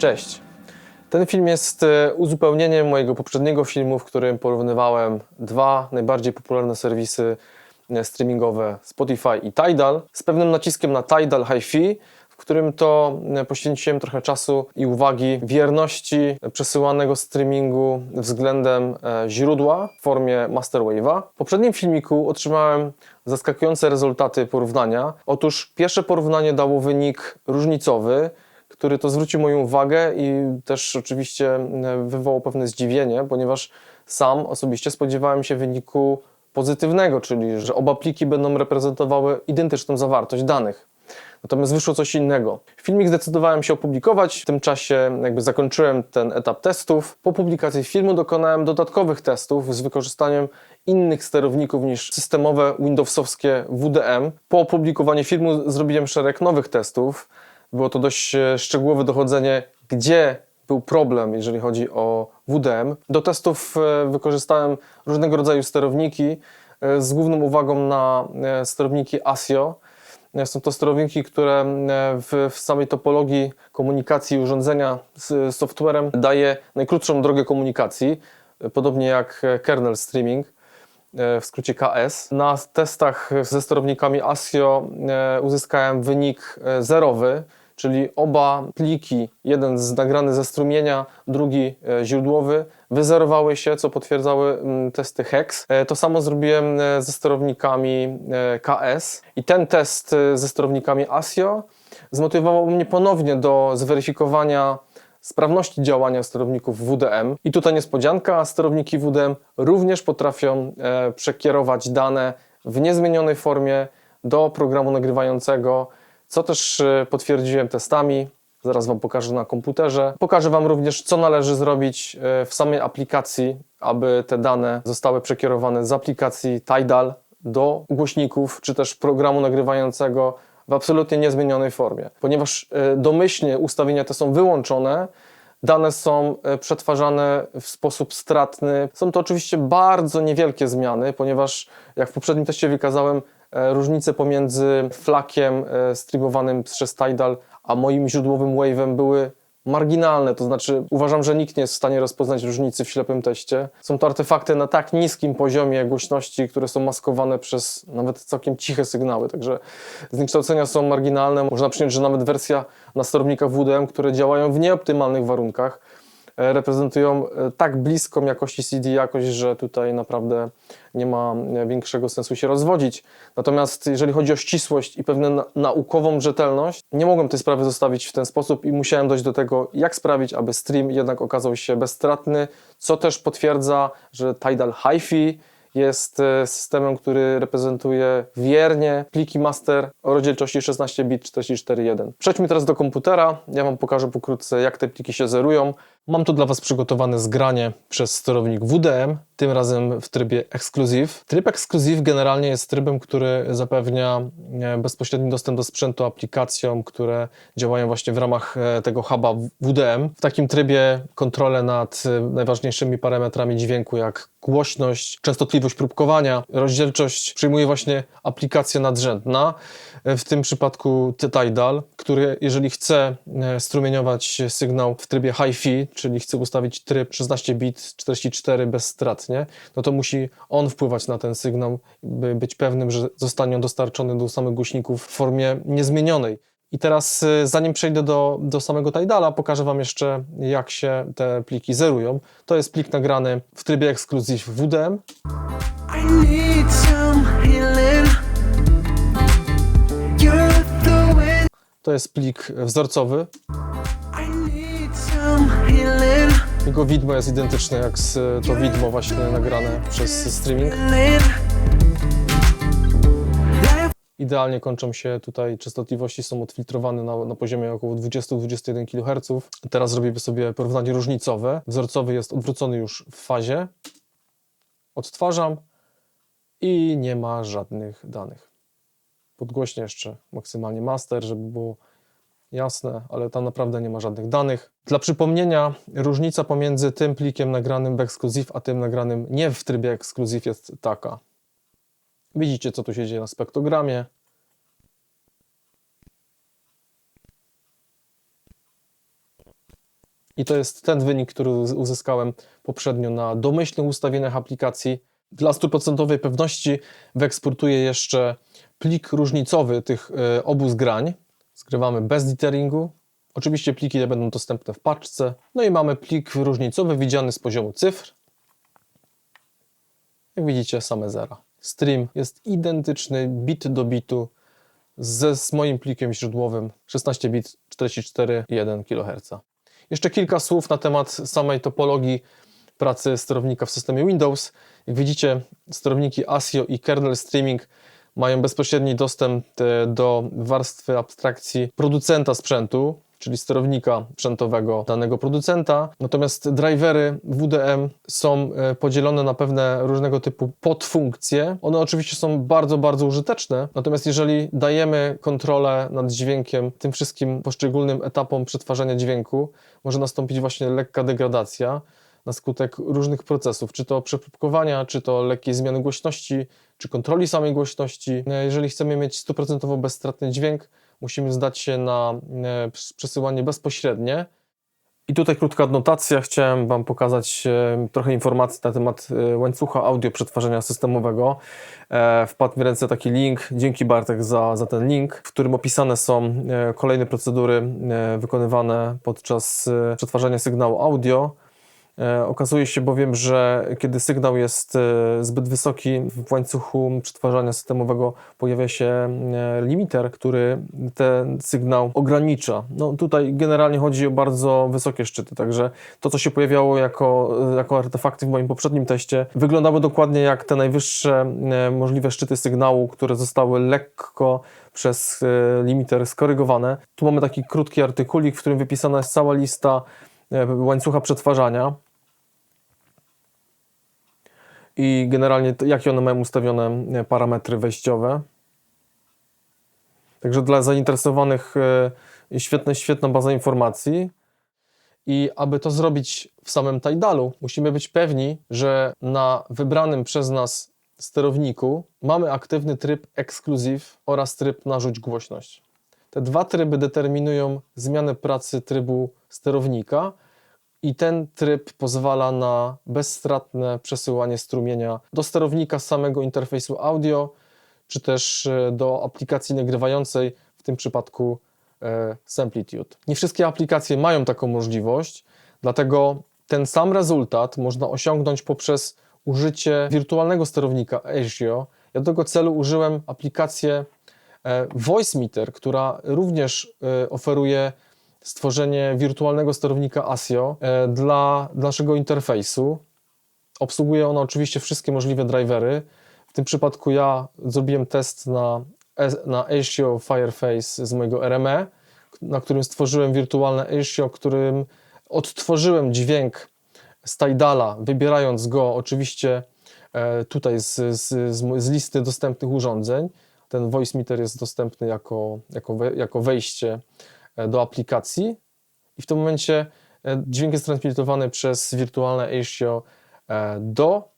Cześć. Ten film jest e, uzupełnieniem mojego poprzedniego filmu, w którym porównywałem dwa najbardziej popularne serwisy e, streamingowe Spotify i Tidal z pewnym naciskiem na Tidal Hi-Fi, w którym to e, poświęciłem trochę czasu i uwagi wierności przesyłanego streamingu względem źródła w formie Masterwave'a. W poprzednim filmiku otrzymałem zaskakujące rezultaty porównania. Otóż pierwsze porównanie dało wynik różnicowy, który to zwrócił moją uwagę i też oczywiście e, wywołał pewne zdziwienie, ponieważ sam osobiście spodziewałem się wyniku pozytywnego, czyli że oba pliki będą reprezentowały identyczną zawartość danych. Natomiast wyszło coś innego. Filmik zdecydowałem się opublikować, w tym czasie jakby zakończyłem ten etap testów. Po publikacji filmu dokonałem dodatkowych testów z wykorzystaniem innych sterowników niż systemowe Windowsowskie WDM. Po opublikowaniu filmu zrobiłem szereg nowych testów. Było to dość e, szczegółowe dochodzenie, gdzie był problem, jeżeli chodzi o WDM. Do testów e, wykorzystałem różnego rodzaju sterowniki e, z główną uwagą na sterowniki ASIO. Są to sterowniki, które w, w samej topologii komunikacji urządzenia z softwarem daje najkrótszą drogę komunikacji, podobnie jak kernel streaming w skrócie KS. Na testach ze sterownikami ASIO uzyskałem wynik zerowy, czyli oba pliki, jeden z nagrany ze strumienia, drugi e, źródłowy, wyzerowały się, co potwierdzały mm, testy HEX. E, To samo zrobiłem e, ze sterownikami KS i ten test ze sterownikami ASIO zmotywował mnie ponownie do zweryfikowania sprawności działania sterowników WDM. I tutaj niespodzianka, sterowniki WDM również potrafią przekierować dane w niezmienionej formie do programu nagrywającego, co też e, potwierdziłem testami. Zaraz Wam pokażę na komputerze. Pokażę Wam również, co należy zrobić e, w samej aplikacji, aby te dane zostały przekierowane z aplikacji Tidal do głośników, czy też programu nagrywającego w absolutnie niezmienionej formie. Ponieważ e, domyślnie ustawienia te są wyłączone, dane są przetwarzane w sposób stratny. Są to oczywiście bardzo niewielkie zmiany, ponieważ jak w poprzednim teście wykazałem, różnice pomiędzy flakiem e, streamowanym przez Tidal a moim źródłowym wave'em były marginalne, to znaczy uważam, że nikt nie jest w stanie rozpoznać różnicy w ślepym teście. Są to artefakty na tak niskim poziomie głośności, które są maskowane przez nawet całkiem ciche sygnały, także zniekształcenia są marginalne. Można przyjąć, że nawet wersja na sterownikach WDM, które działają w nieoptymalnych warunkach, e, reprezentują e, tak bliską jakości CD jakość, że tutaj naprawdę nie ma e, większego sensu się rozwodzić. Natomiast jeżeli chodzi o ścisłość i pewną na- naukową rzetelność, nie mogłem tej sprawy zostawić w ten sposób i musiałem dojść do tego, jak sprawić, aby stream jednak okazał się bezstratny, co też potwierdza, że Tidal HiFi jest e, systemem, który reprezentuje wiernie pliki master o rozdzielczości 16 bit 44.1. Przejdźmy teraz do komputera. Ja Wam pokażę pokrótce, jak te pliki się zerują. Mam tu dla Was przygotowane zgranie przez sterownik WDM, tym razem w trybie Exclusive. Tryb Exclusive generalnie jest trybem, który zapewnia e, bezpośredni dostęp do sprzętu aplikacjom, które działają właśnie w ramach e, tego huba WDM. W takim trybie kontrolę nad e, najważniejszymi parametrami dźwięku, jak głośność, częstotliwość próbkowania, rozdzielczość przyjmuje właśnie aplikacja nadrzędna, w tym przypadku Tidal, który jeżeli chce strumieniować sygnał w trybie Hi-Fi, czyli chce ustawić tryb 16 bit 44 bezstratnie, no to musi on wpływać na ten sygnał, by być pewnym, że zostanie on dostarczony do samych głośników w formie niezmienionej. I teraz, y, zanim przejdę do, do samego Tidala, pokażę Wam jeszcze, jak się te pliki zerują. To jest plik nagrany w trybie Exclusive WDM. To jest plik wzorcowy. Jego widmo jest identyczne jak z, to widmo właśnie nagrane przez streaming. Idealnie kończą się tutaj częstotliwości, są odfiltrowane na, na poziomie około 20-21 kHz. Teraz zrobimy sobie porównanie różnicowe. Wzorcowy jest odwrócony już w fazie. Odtwarzam i nie ma żadnych danych. Podgłośnie jeszcze maksymalnie master, żeby było jasne, ale tam naprawdę nie ma żadnych danych. Dla przypomnienia, różnica pomiędzy tym plikiem nagranym w Exclusive, a tym nagranym nie w trybie Exclusive jest taka. Widzicie, co tu się dzieje na spektrogramie. I to jest ten wynik, który uz- uzyskałem poprzednio na domyślnych ustawieniach aplikacji. Dla stuprocentowej pewności wyeksportuję jeszcze plik różnicowy tych e, obu zgrań. Zgrywamy bez ditheringu. Oczywiście pliki będą dostępne w paczce. No i mamy plik różnicowy widziany z poziomu cyfr. Jak widzicie, same zera. Stream jest identyczny bit do bitu ze, z moim plikiem źródłowym 16 bit 44,1 kHz. Jeszcze kilka słów na temat samej topologii pracy sterownika w systemie Windows. Jak widzicie, sterowniki ASIO i kernel streaming mają bezpośredni dostęp e, do warstwy abstrakcji producenta sprzętu, czyli sterownika sprzętowego danego producenta. Natomiast drivery WDM są e, podzielone na pewne różnego typu podfunkcje. One oczywiście są bardzo, bardzo użyteczne. Natomiast jeżeli dajemy kontrolę nad dźwiękiem tym wszystkim poszczególnym etapom przetwarzania dźwięku, może nastąpić właśnie lekka degradacja na skutek różnych procesów, czy to przepróbkowania, czy to lekkiej zmiany głośności, czy kontroli samej głośności. E, Jeżeli chcemy mieć stuprocentowo bezstratny dźwięk, musimy zdać się na e, przesyłanie bezpośrednie. I tutaj krótka adnotacja. Chciałem Wam pokazać e, trochę informacji na temat łańcucha audio przetwarzania systemowego. Wpadł mi w ręce taki link. Dzięki Bartek za, za ten link, w którym opisane są kolejne procedury wykonywane podczas przetwarzania sygnału audio. E, Okazuje się bowiem, że kiedy sygnał jest e, zbyt wysoki w łańcuchu przetwarzania systemowego, pojawia się e, limiter, który ten sygnał ogranicza. No tutaj generalnie chodzi o bardzo wysokie szczyty, także to, co się pojawiało jako, jako artefakty w moim poprzednim teście, wyglądały dokładnie jak te najwyższe możliwe szczyty sygnału, które zostały lekko przez limiter skorygowane. Tu mamy taki krótki artykulik, w którym wypisana jest cała lista łańcucha przetwarzania i generalnie jakie one mają ustawione parametry wejściowe. Także dla zainteresowanych e, świetna, świetna baza informacji. I aby to zrobić w samym Tidalu, musimy być pewni, że na wybranym przez nas sterowniku mamy aktywny tryb Exclusive oraz tryb Narzuć głośność. Te dwa tryby determinują zmianę pracy trybu sterownika i ten tryb pozwala na bezstratne przesyłanie strumienia do sterownika samego interfejsu audio, czy też e, do aplikacji nagrywającej, w tym przypadku e, Samplitude. Nie wszystkie aplikacje mają taką możliwość, dlatego ten sam rezultat można osiągnąć poprzez użycie wirtualnego sterownika Azio. Ja do tego celu użyłem aplikację e, VoiceMeter, która również e, oferuje stworzenie wirtualnego sterownika ASIO e, dla naszego interfejsu. Obsługuje ona oczywiście wszystkie możliwe drivery. W tym przypadku ja zrobiłem test na, na ASIO Fireface z mojego RME, na którym stworzyłem wirtualne ASIO, którym odtworzyłem dźwięk z Tidala, wybierając go oczywiście e, tutaj z, z, z, listy dostępnych urządzeń. Ten voice meter jest dostępny jako, jako, jako wejście do aplikacji i w tym momencie e, dźwięk jest transmitowany przez wirtualne ASIO e, do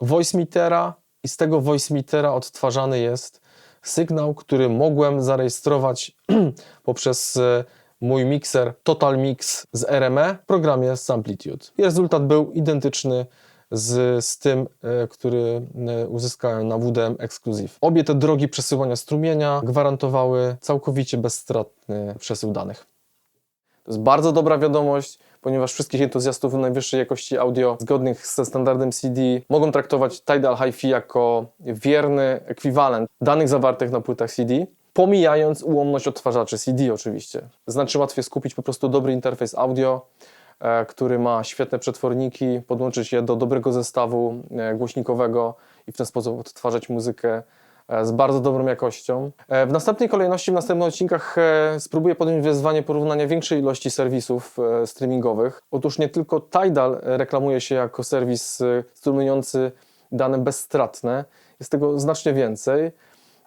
voice metera i z tego voice metera odtwarzany jest sygnał, który mogłem zarejestrować poprzez e, mój mikser Total Mix z RME w programie Samplitude. I rezultat był identyczny z, z tym, e, który e, uzyskałem na WDM Exclusive. Obie te drogi przesyłania strumienia gwarantowały całkowicie bezstratny przesył danych. To jest bardzo dobra wiadomość, ponieważ wszystkich entuzjastów najwyższej jakości audio zgodnych ze standardem CD mogą traktować Tidal Hi-Fi jako wierny ekwiwalent danych zawartych na płytach CD, pomijając ułomność odtwarzaczy CD oczywiście. Znaczy łatwiej skupić po prostu dobry interfejs audio, który ma świetne przetworniki, podłączyć je do dobrego zestawu e, głośnikowego i w ten sposób odtwarzać muzykę e, z bardzo dobrą jakością. E, W następnej kolejności, w następnych odcinkach e, spróbuję podjąć wyzwanie porównania większej ilości serwisów e, streamingowych. Otóż nie tylko Tidal e, reklamuje się jako serwis e, strumieniący dane bezstratne, jest tego znacznie więcej,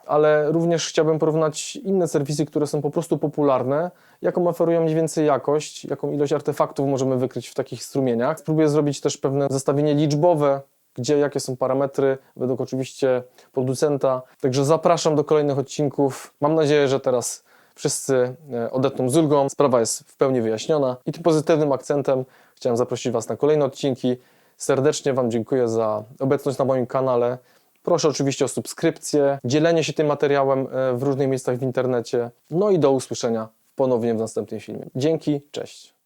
ale również chciałbym porównać inne serwisy, które są po prostu popularne, jaką oferują mniej więcej jakość, jaką ilość artefaktów możemy wykryć w takich strumieniach. Spróbuję zrobić też pewne zestawienie liczbowe, gdzie jakie są parametry, według oczywiście producenta. Także zapraszam do kolejnych odcinków. Mam nadzieję, że teraz wszyscy e, odetną z ulgą, sprawa jest w pełni wyjaśniona i tym pozytywnym akcentem chciałem zaprosić Was na kolejne odcinki. Serdecznie Wam dziękuję za obecność na moim kanale. Proszę oczywiście o subskrypcję, dzielenie się tym materiałem e, w różnych miejscach w internecie. No i do usłyszenia ponownie w następnym filmie. Dzięki, cześć.